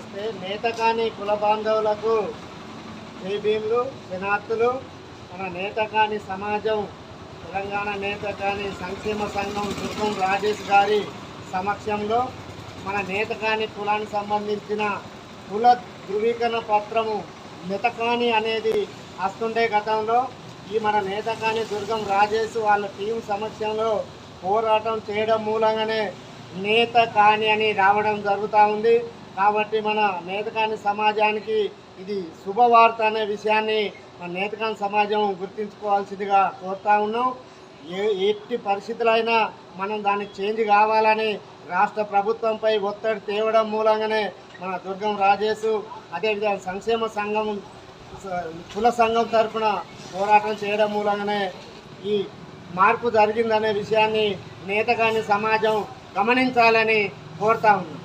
నమస్తే. నేతకాని కుల బాంధవులకు జై భీములు శనార్థులు మన నేతకాని సమాజం తెలంగాణ నేతకాని సంక్షేమ సంఘం దుర్గం రాజేష్ గారి సమక్షంలో మన నేతకాని కులానికి సంబంధించిన కుల ధృవీకరణ పత్రము నెతకాని అనేది వస్తుండే గతంలో. ఈ మన నేతకాని దుర్గం రాజేష్ వాళ్ళ టీం సమక్షంలో పోరాటం చేయడం మూలంగానే నేత కాని అని రావడం జరుగుతూ ఉంది. కాబట్టి మన నేతకాని సమాజానికి ఇది శుభవార్త అనే విషయాన్ని మన నేతకాని సమాజం గుర్తించుకోవాల్సిందిగా కోరుతా ఉన్నాం. ఏ ఎట్టి పరిస్థితులైనా మనం దానికి చేంజ్ కావాలని రాష్ట్ర ప్రభుత్వంపై ఒత్తిడి తేవడం మూలంగానే మన దుర్గం రాజేష్ అదేవిధంగా సంక్షేమ సంఘం కుల సంఘం తరఫున పోరాటం చేయడం మూలంగానే ఈ మార్పు జరిగిందనే విషయాన్ని నేతగాని సమాజం గమనించాలని కోరుతా ఉన్నాం.